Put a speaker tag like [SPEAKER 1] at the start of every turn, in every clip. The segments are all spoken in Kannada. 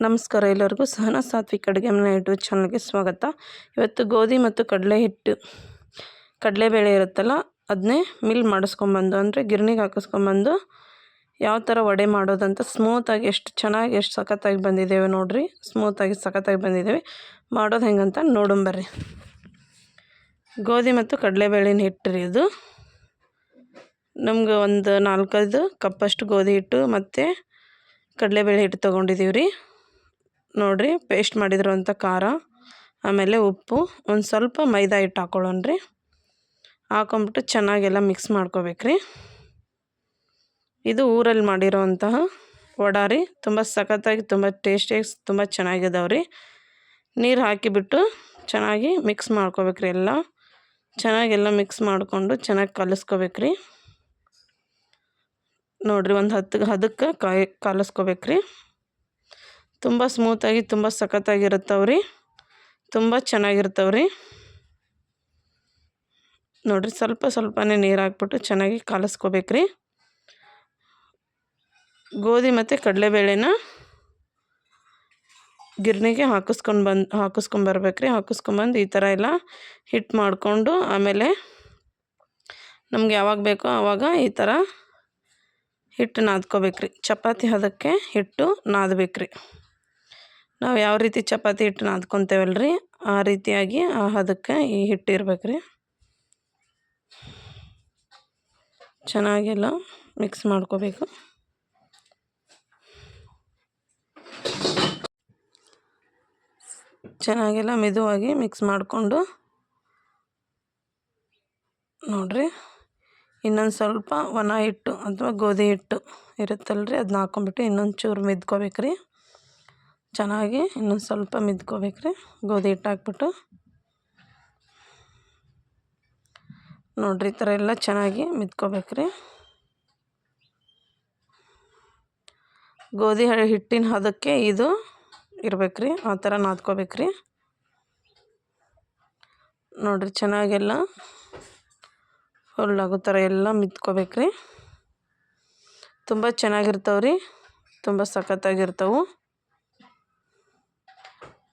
[SPEAKER 1] ನಮಸ್ಕಾರ ಎಲ್ಲರಿಗೂ ಸಹನ ಸಾತ್ವಿಕ ಅಡುಗೆ ಮನೆ ಯೂಟ್ಯೂಬ್ ಚಾನಲ್ಗೆ ಸ್ವಾಗತ. ಇವತ್ತು ಗೋಧಿ ಮತ್ತು ಕಡಲೆ ಹಿಟ್ಟು. ಕಡಲೆಬೇಳೆ ಇರುತ್ತಲ್ಲ ಅದನ್ನೇ ಮಿಲ್ ಮಾಡಿಸ್ಕೊಂಬಂದು ಅಂದರೆ ಗಿರ್ನಿಗೆ ಹಾಕಿಸ್ಕೊಂಬಂದು ಯಾವ ಥರ ವಡೆ ಮಾಡೋದಂತ ಸ್ಮೂತಾಗಿ ಎಷ್ಟು ಚೆನ್ನಾಗಿ, ಎಷ್ಟು ಸಖತ್ತಾಗಿ ಬಂದಿದ್ದೇವೆ ನೋಡಿರಿ. ಸ್ಮೂತಾಗಿ ಸಖತ್ತಾಗಿ ಬಂದಿದ್ದೇವೆ ಮಾಡೋದು ಹೆಂಗಂತ ನೋಡಂಬರ್ರಿ ಗೋಧಿ ಮತ್ತು ಕಡಲೆಬೇಳೆನ ಹಿಟ್ಟು ರೀ ಇದು. ನಮ್ಗೆ ಒಂದು ನಾಲ್ಕೈದು ಕಪ್ಪಷ್ಟು ಗೋಧಿ ಹಿಟ್ಟು ಮತ್ತು ಕಡಲೆಬೇಳೆ ಹಿಟ್ಟು ತೊಗೊಂಡಿದ್ದೀವಿ ರೀ. ನೋಡಿರಿ ಪೇಸ್ಟ್ ಮಾಡಿದಿರುವಂಥ ಖಾರ, ಆಮೇಲೆ ಉಪ್ಪು, ಒಂದು ಸ್ವಲ್ಪ ಮೈದಾ ಹಿಟ್ಟು ಹಾಕೊಳ್ಳೋಣ ರೀ. ಹಾಕೊಂಬಿಟ್ಟು ಚೆನ್ನಾಗೆಲ್ಲ ಮಿಕ್ಸ್ ಮಾಡ್ಕೋಬೇಕ್ರಿ ಇದು ಊರಲ್ಲಿ ಮಾಡಿರೋವಂತಹ ವಡಾ ರೀ. ತುಂಬ ಸಖತ್ತಾಗಿ, ತುಂಬ ಟೇಸ್ಟಿಯಾಗಿ ತುಂಬ ಚೆನ್ನಾಗಿದಾವೆ ರೀ. ನೀರು ಹಾಕಿಬಿಟ್ಟು ಚೆನ್ನಾಗಿ ಮಿಕ್ಸ್ ಮಾಡ್ಕೋಬೇಕ್ರಿ ಎಲ್ಲ. ಚೆನ್ನಾಗೆಲ್ಲ ಮಿಕ್ಸ್ ಮಾಡಿಕೊಂಡು ಚೆನ್ನಾಗಿ ಕಲಿಸ್ಕೋಬೇಕ್ರಿ ನೋಡಿರಿ, ಒಂದು ಹತ್ತು, ಹದಕ್ಕೆ ಕಾಯಿ ಕಲಿಸ್ಕೋಬೇಕ್ರಿ ತುಂಬ ಸ್ಮೂತಾಗಿ ತುಂಬ ಸಖತ್ತಾಗಿರುತ್ತವ್ರಿ. ತುಂಬ ಚೆನ್ನಾಗಿರ್ತಾವ್ರಿ ನೋಡಿರಿ ಸ್ವಲ್ಪ ಸ್ವಲ್ಪನೇ ನೀರು ಹಾಕ್ಬಿಟ್ಟು ಚೆನ್ನಾಗಿ ಕಾಲಿಸ್ಕೋಬೇಕ್ರಿ. ಗೋಧಿ ಮತ್ತು ಕಡಲೆಬೇಳೆನ ಗಿರ್ನಿಗೆ ಹಾಕಿಸ್ಕೊಂಡು ಬಂದು ಹಾಕಿಸ್ಕೊಂಬರ್ಬೇಕ್ರಿ ಹಾಕಿಸ್ಕೊಂಬಂದು ಈ ಥರ ಎಲ್ಲ ಹಿಟ್ಟು ಮಾಡಿಕೊಂಡು ಆಮೇಲೆ ನಮ್ಗೆ ಯಾವಾಗ ಬೇಕೋ ಆವಾಗ ಈ ಥರ ಹಿಟ್ಟು ನಾದ್ಕೋಬೇಕ್ರಿ. ಚಪಾತಿ ಅದಕ್ಕೆ ಹಿಟ್ಟು ನಾದಬೇಕ್ರಿ. ನಾವು ಯಾವ ರೀತಿ ಚಪಾತಿ ಹಿಟ್ಟು ನಾದ್ಕೊತೇವಲ್ಲ ರೀ ಆ ರೀತಿಯಾಗಿ ಆ ಹದಕ್ಕೆ ಈ ಹಿಟ್ಟು ಇರ್ಬೇಕು ರೀ ಚೆನ್ನಾಗೆಲ್ಲ ಮಿಕ್ಸ್ ಮಾಡ್ಕೋಬೇಕು. ಚೆನ್ನಾಗೆಲ್ಲ ಮೆದುವಾಗಿ ಮಿಕ್ಸ್ ಮಾಡಿಕೊಂಡು ನೋಡಿರಿ, ಇನ್ನೊಂದು ಸ್ವಲ್ಪ ಒಣ ಹಿಟ್ಟು ಅಥವಾ ಗೋಧಿ ಹಿಟ್ಟು ಇರುತ್ತಲ್ಲ ರೀ ಅದನ್ನ ಹಾಕ್ಕೊಂಬಿಟ್ಟು ಇನ್ನೊಂದು ಚೂರು ಮೆದ್ಕೋಬೇಕು ರೀ ಚೆನ್ನಾಗಿ ಇನ್ನೊಂದು ಸ್ವಲ್ಪ ಮಿದ್ಕೋಬೇಕ್ರಿ. ಗೋಧಿ ಹಿಟ್ಟು ಹಾಕ್ಬಿಟ್ಟು ನೋಡಿರಿ ಈ ಥರ ಎಲ್ಲ ಚೆನ್ನಾಗಿ ಮಿದ್ಕೋಬೇಕ್ರಿ. ಗೋಧಿ ಹಿಟ್ಟಿನ ಹದಕ್ಕೆ ಇದು ಇರ್ಬೇಕ್ರಿ, ಆ ಥರ ನಾದ್ಕೋಬೇಕ್ರಿ. ನೋಡಿರಿ ಚೆನ್ನಾಗೆಲ್ಲ ಫುಲ್ ಆಗೋ ಥರ ಎಲ್ಲ ಮಿದ್ಕೋಬೇಕ್ರಿ. ತುಂಬ ಚೆನ್ನಾಗಿರ್ತಾವ್ರಿ, ತುಂಬ ಸಖತ್ತಾಗಿರ್ತವೆ.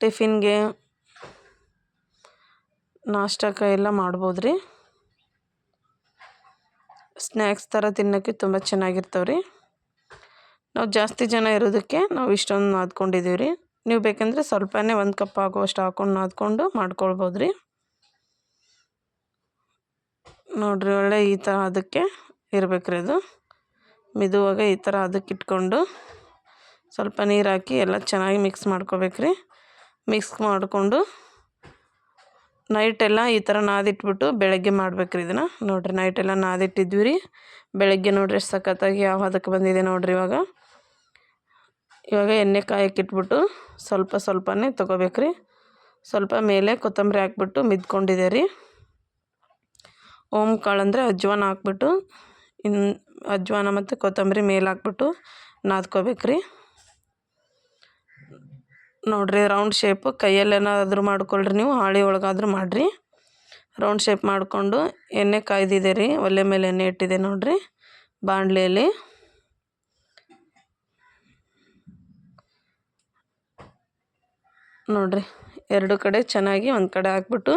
[SPEAKER 1] ಟಿಫಿನ್ಗೆ ನಾಷ್ಟಕ್ಕೆ ಎಲ್ಲ ಮಾಡ್ಬೋದು ರೀ ಸ್ನ್ಯಾಕ್ಸ್ ಥರ ತಿನ್ನೋಕ್ಕೆ ತುಂಬ ಚೆನ್ನಾಗಿರ್ತವೆ ರೀ ನಾವು ಜಾಸ್ತಿ ಜನ ಇರೋದಕ್ಕೆ ನಾವು ಇಷ್ಟೊಂದು ನಾದ್ಕೊಂಡಿದ್ದೀವಿ ರೀ ನೀವು ಬೇಕಂದರೆ ಸ್ವಲ್ಪನೇ ಒಂದು ಕಪ್ ಆಗುವಷ್ಟು ಹಾಕೊಂಡು ನಾದ್ಕೊಂಡು ಮಾಡ್ಕೊಳ್ಬೋದು ರೀ ನೋಡಿರಿ ಒಳ್ಳೆ ಈ ಥರ ಅದಕ್ಕೆ ಇರ್ಬೇಕ್ರಿ ಅದು. ಮಿದುವಾಗ ಈ ಥರ ಅದಕ್ಕೆ ಇಟ್ಕೊಂಡು ಸ್ವಲ್ಪ ನೀರು ಹಾಕಿ ಎಲ್ಲ ಚೆನ್ನಾಗಿ ಮಿಕ್ಸ್ ಮಾಡ್ಕೋಬೇಕ್ರಿ. ಮಿಕ್ಸ್ ಮಾಡಿಕೊಂಡು ನೈಟೆಲ್ಲ ಈ ಥರ ನಾದಿಟ್ಬಿಟ್ಟು ಬೆಳಗ್ಗೆ ಮಾಡ್ಬೇಕ್ರಿ ಇದನ್ನು. ನೋಡಿರಿ ನೈಟೆಲ್ಲ ನಾದಿಟ್ಟಿದ್ವಿ ರೀ. ಬೆಳಗ್ಗೆ ನೋಡಿರಿ ಎಷ್ಟು ಸಖತ್ತಾಗಿ ಯಾವ ಹದಕ್ಕೆ ಬಂದಿದೆ ನೋಡಿರಿ ಇವಾಗ. ಇವಾಗ ಎಣ್ಣೆ ಕಾಯಕ್ಕೆ ಇಟ್ಬಿಟ್ಟು ಸ್ವಲ್ಪ ಸ್ವಲ್ಪನೇ ತೊಗೋಬೇಕ್ರಿ. ಸ್ವಲ್ಪ ಮೇಲೆ ಕೊತ್ತಂಬರಿ ಹಾಕ್ಬಿಟ್ಟು ಮಿದ್ಕೊಂಡಿದೆ ರೀ. ಓಮ್ ಕಾಳು ಅಂದರೆ ಅಜ್ವಾನ ಹಾಕ್ಬಿಟ್ಟು ಇನ್ನು ಅಜ್ವಾನ ಮತ್ತು ಕೊತ್ತಂಬರಿ ಮೇಲೆ ಹಾಕ್ಬಿಟ್ಟು ನಾದ್ಕೋಬೇಕ್ರಿ. ನೋಡಿರಿ ರೌಂಡ್ ಶೇಪ್ ಕೈಯಲ್ಲೇನಾದರೂ ಮಾಡ್ಕೊಳ್ರಿ ನೀವು, ಹಾಳಿ ಒಳಗಾದರೂ ಮಾಡಿರಿ. ರೌಂಡ್ ಶೇಪ್ ಮಾಡಿಕೊಂಡು ಎಣ್ಣೆ ಕಾಯ್ದಿದೆ ರೀ, ಒಲೆ ಮೇಲೆ ಎಣ್ಣೆ ಇಟ್ಟಿದೆ ನೋಡಿರಿ ಬಾಣಲೆಯಲ್ಲಿ ನೋಡಿರಿ, ಎರಡು ಕಡೆ ಚೆನ್ನಾಗಿ ಒಂದು ಕಡೆ ಹಾಕ್ಬಿಟ್ಟು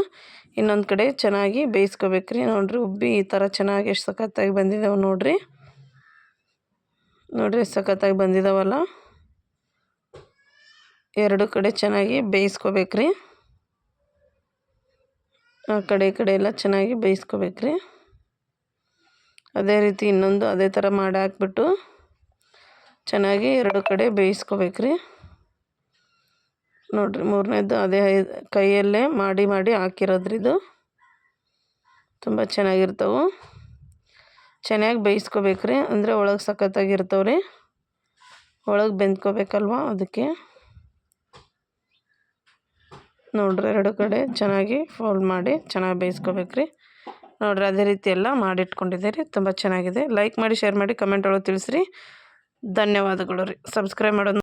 [SPEAKER 1] ಇನ್ನೊಂದು ಕಡೆ ಚೆನ್ನಾಗಿ ಬೇಯಿಸ್ಕೋಬೇಕ್ರಿ ನೋಡಿರಿ, ಉಬ್ಬಿ ಈ ಥರ ಚೆನ್ನಾಗಿ ಎಷ್ಟು ಸಖತ್ತಾಗಿ ಬಂದಿದ್ದಾವೆ ನೋಡಿರಿ. ನೋಡಿರಿ, ಸಖತ್ತಾಗಿ ಬಂದಿದ್ದಾವಲ್ಲ ಎರಡು ಕಡೆ ಚೆನ್ನಾಗಿ ಬೇಯಿಸ್ಕೋಬೇಕ್ರಿ. ಆ ಕಡೆ ಈ ಕಡೆ ಎಲ್ಲ ಚೆನ್ನಾಗಿ ಬೇಯಿಸ್ಕೋಬೇಕ್ರಿ. ಅದೇ ರೀತಿ ಇನ್ನೊಂದು ಅದೇ ಥರ ಮಾಡಿ ಹಾಕ್ಬಿಟ್ಟು ಚೆನ್ನಾಗಿ ಎರಡು ಕಡೆ ಬೇಯಿಸ್ಕೋಬೇಕ್ರಿ. ನೋಡಿರಿ ಮೂರನೇದು ಅದೇ ಕೈಯಲ್ಲೇ ಮಾಡಿ ಮಾಡಿ ಹಾಕಿರೋದ್ರಿದು. ತುಂಬ ಚೆನ್ನಾಗಿರ್ತವೆ. ಚೆನ್ನಾಗಿ ಬೇಯಿಸ್ಕೋಬೇಕ್ರಿ. ಅಂದರೆ ಒಳಗೆ ಸಖತ್ತಾಗಿರ್ತವೆ ರೀ ಒಳಗೆ ಬೆಂದ್ಕೋಬೇಕಲ್ವ ಅದಕ್ಕೆ. ನೋಡ್ರಿ, ಎರಡು ಕಡೆ ಚೆನ್ನಾಗಿ ಫೋಲ್ಡ್ ಮಾಡಿ ಚೆನ್ನಾಗಿ ಬೇಯಿಸ್ಕೋಬೇಕ್ರಿ. ನೋಡ್ರಿ, ಅದೇ ರೀತಿ ಎಲ್ಲ ಮಾಡಿಟ್ಕೊಂಡಿದ್ದೀರಿ, ತುಂಬ ಚೆನ್ನಾಗಿದೆ. ಲೈಕ್ ಮಾಡಿ ಶೇರ್ ಮಾಡಿ ಕಮೆಂಟ್ ಒಳಗೆ ತಿಳಿಸ್ರಿ. ಧನ್ಯವಾದಗಳು ರೀ. ಸಬ್ಸ್ಕ್ರೈಬ್ ಮಾಡೋದು